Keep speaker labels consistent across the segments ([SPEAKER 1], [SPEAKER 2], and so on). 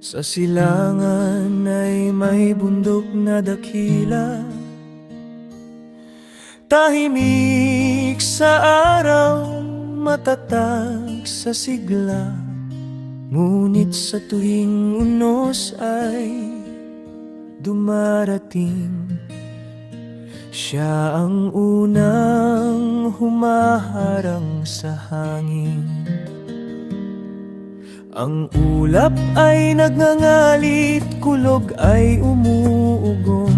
[SPEAKER 1] Sa silangan ay may bundok na dakila. Tahimik sa araw, matatag sa sigla. Ngunit sa tuwing unos ay dumarating. Siya ang unang humaharang sa hangin ang ulap ay nagngangalit, kulog ay umuugong.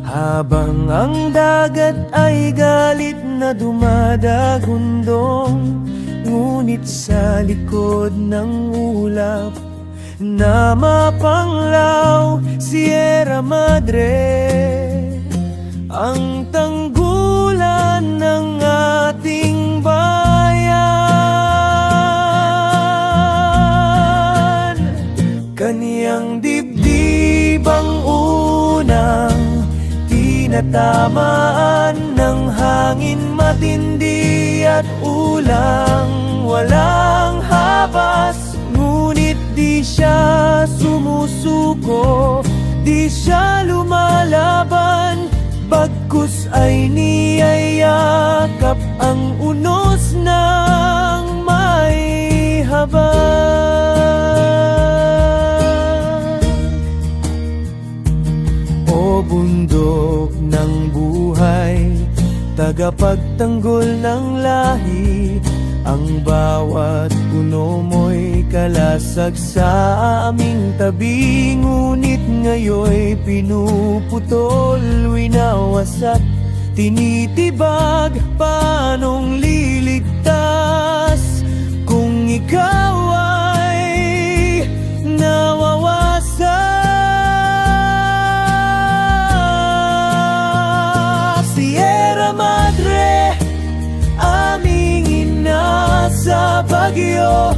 [SPEAKER 1] Habang ang dagat ay galit na dumadagundong. Ngunit sa likod ng ulap na mapanglaw Sierra Madre Ang Kaniyang dibdib ang unang Tinatamaan ng hangin matindi at ulang. Walang habas Ngunit di siya sumusuko. Di siya lumalaban Bagkus ay niyayakap Ang unos bundok ng buhay. Tagapagtanggol ng lahi Ang bawat puno mo'y kalasag sa aming tabi. Ngunit ngayon'y pinuputol, winawasak Tinitibag, paanong liligtas bagyo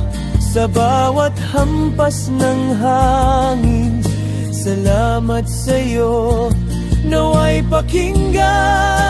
[SPEAKER 1] Sa bawat hampas ng hangin. Salamat sa'yo Naway pakinggan